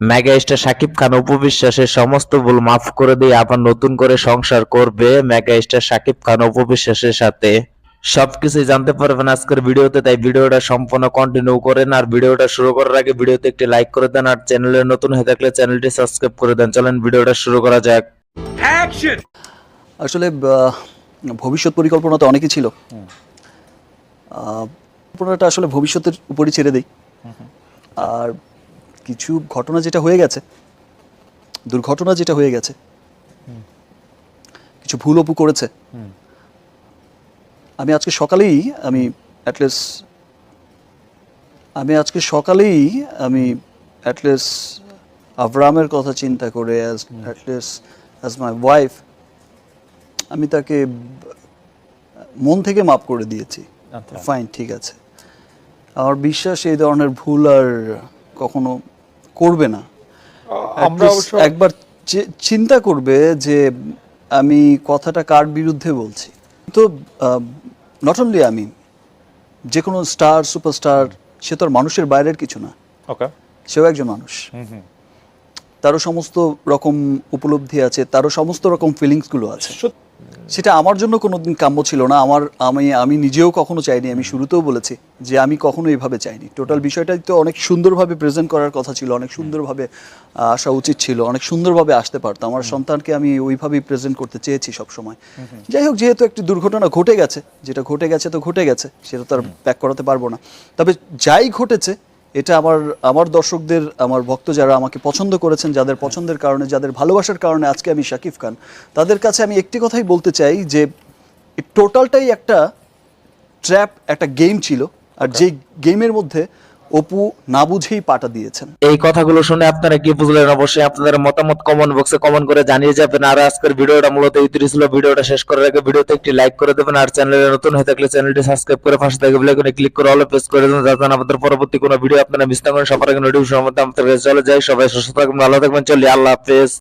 Mega star Shakib Khan উপবিশ্বাসের সমস্ত ভুল মাফ করে দিয়ে আবার নতুন করে সংসার করবে মেগা স্টার শাকিব খান উপবিশ্বাসের সাথে। সবকিছু জানতে পারবেন আজকের ভিডিওতে তাই ভিডিওটা সম্পূর্ণ কন্টিনিউ করেন আর ভিডিওটা শুরু করার আগে ভিডিওতে একটি লাইক করে দেন আর চ্যানেলে নতুন হয়ে থাকলে চ্যানেলটি সাবস্ক্রাইব করে দেন। চলেন ভিডিওটা শুরু করা যাক। আসলে ভবিষ্যৎ পরিকল্পনা তো অনেকই ছিল। পরিকল্পনাটা আসলে ভবিষ্যতের উপরই ছেড়ে দেই। আর কিছু ঘটনা যেটা হয়ে গেছে দুর্ঘটনা যেটা হয়ে গেছে কিছু ভুল অপু করেছে আমি আজকে সকালেই আমি অ্যাটলিস্ট আমি আজকে সকালেই আমি অ্যাটলিস্ট আব্রাহামের কথা চিন্তা করে as at least as my wife আমি তাকে মন থেকে মাফ করে দিয়েছি। ফাইন ঠিক আছে। আমার বিশ্বাস এই ধরনের ভুল আর কখনো করবে না। আমরা একবার চিন্তা করবে যে আমি কথাটা কার বিরুদ্ধে বলছি। তো নট অনলি আমি যে কোনো স্টার সুপারস্টার সে তো আর মানুষের বাইরের কিছু না। সেও একজন মানুষ। তারও সমস্ত রকম উপলব্ধি আছে তারও সমস্ত রকম ফিলিংসগুলো আছে। সেটা আমার জন্য কোনোদিন কাম্য ছিল না। আমার আমি আমি নিজেও কখনো চাইনি আমি শুরুতেও বলেছি যে আমি কখনো এইভাবে চাইনি। টোটাল বিষয়টাই তো অনেক সুন্দরভাবে প্রেজেন্ট করার কথা ছিল অনেক সুন্দরভাবে আসা উচিত ছিল অনেক সুন্দরভাবে আসতে পারতো। আমার সন্তানকে আমি ওইভাবেই প্রেজেন্ট করতে চেয়েছি সবসময়। যাই হোক যেহেতু একটি দুর্ঘটনা ঘটে গেছে যেটা ঘটে গেছে তো ঘটে গেছে সেটা তো আর ব্যাক করাতে পারব না। তবে যাই ঘটেছে এটা আমার আমার দর্শকদের আমার ভক্ত যারা আমাকে পছন্দ করেছেন যাদের পছন্দের কারণে যাদের ভালোবাসার কারণে আজকে আমি শাকিব খান তাদের কাছে আমি একটি কথাই বলতে চাই যে টোটালটাই একটা ট্র্যাপ একটা গেম ছিল। আর যে গেমের মধ্যে অপু না বুঝেই পাটা দিয়েছেন। এই কথাগুলো শুনে আপনারা কি বুঝলেন? অবশ্যই আপনাদের মতামত কমেন্ট বক্সে কমেন্ট করে জানিয়ে যাবেন। আর আজকের ভিডিওটা মূলত ইতিরি ছিল ভিডিওটা শেষ করার আগে ভিডিওতে একটি লাইক করে দেবেন। আর চ্যানেলে নতুন হয়ে থাকলে চ্যানেলটি সাবস্ক্রাইব করে পাশে থাকা বেল আইকনে ক্লিক করে অল প্রেস করে দেবেন। যাতে আমাদের পরবর্তী কোনো ভিডিও আপনারা মিস না করেন। সবার আগে নোটিফিকেশন আমাদের চলে যায়। সবাই সুস্থ থাকবেন, ভালো থাকবেন। চলি আল্লাহ হাফেজ।